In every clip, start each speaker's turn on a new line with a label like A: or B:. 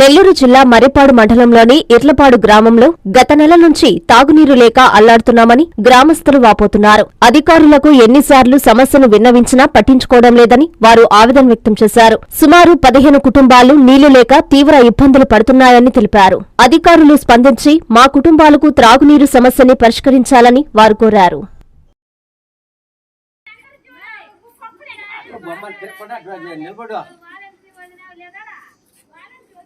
A: నెల్లూరు జిల్లా మర్రిపాడు మండలంలోని ఇర్లపాడు గ్రామంలో గత నెల నుంచి తాగునీరు లేక అల్లాడుతున్నామని గ్రామస్తులు వాపోతున్నారు. అధికారులకు ఎన్నిసార్లు సమస్యను విన్నవించినా పట్టించుకోవడం లేదని వారు ఆవేదన వ్యక్తం చేశారు. సుమారు పదిహేను కుటుంబాలు నీళ్ళు లేక తీవ్ర ఇబ్బందులు పడుతున్నాయని తెలిపారు. అధికారులు స్పందించి మా కుటుంబాలకు త్రాగునీరు సమస్యని పరిష్కరించాలని వారు కోరారు.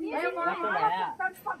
B: నిలబడు